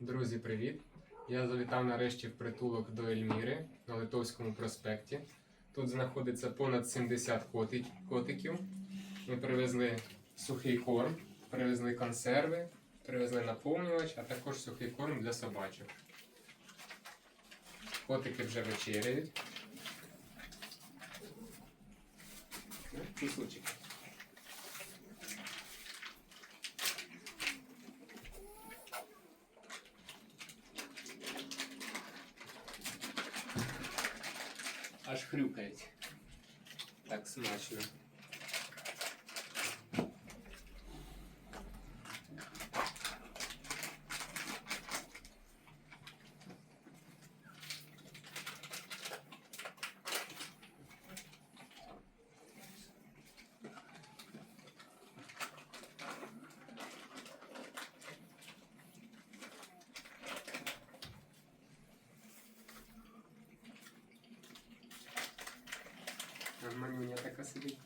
Друзі, привіт! Я завітав нарешті в притулок до Ельміри на Литовському проспекті. Тут знаходиться понад 70 котиків. Ми привезли сухий корм, привезли консерви, привезли наповнювач, а також сухий корм для собачок. Котики вже вечеряють. Ну, Аж хрюкають. Так смачно. манюня така сидить.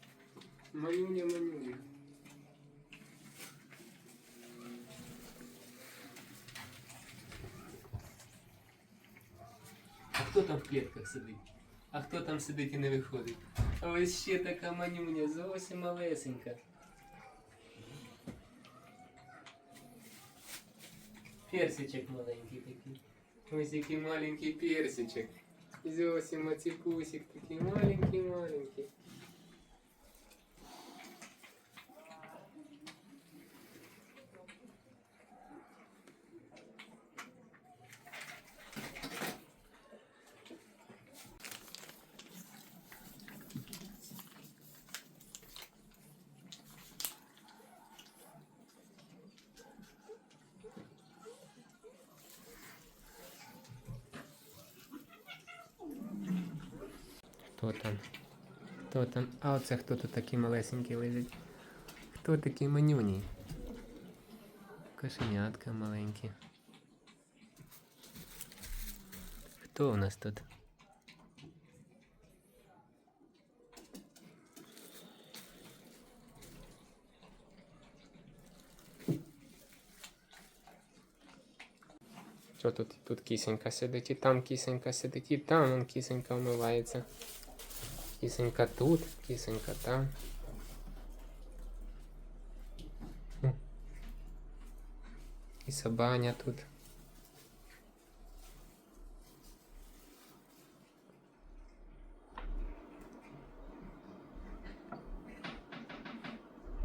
Манюня, манюня. А хто там в клітках сидить? А хто там сидить і не виходить? А ось ще така манюня, зовсім малесенька. Персичок маленький такий. Ось який маленький персичок. Зовсім мацікусик такий маленький-маленький. Хто там? Хто там? А оце хто тут такий малесенький лежить? Хто такий манюній? Кошенятка маленькі. Хто у нас тут? Що тут? Тут кисенька сидить, і там кисенька сидить, і там он кисенька вмивається. Кисенька тут, кисенька там. Хм. І собаня тут.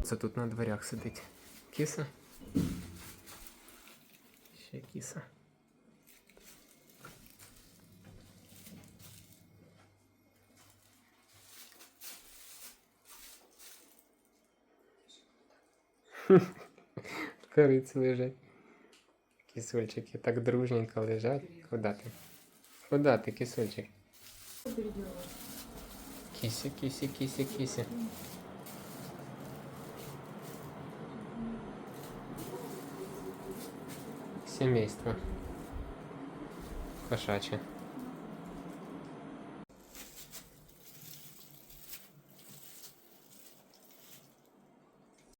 Це тут на дверях сидить. Киса. Ще киса. В кориці лежать. Кисульчики так дружненько лежать. Куда ти? Куда ти, кисульчик? Кися, кися, кися, кися. Семейство. Кошаче.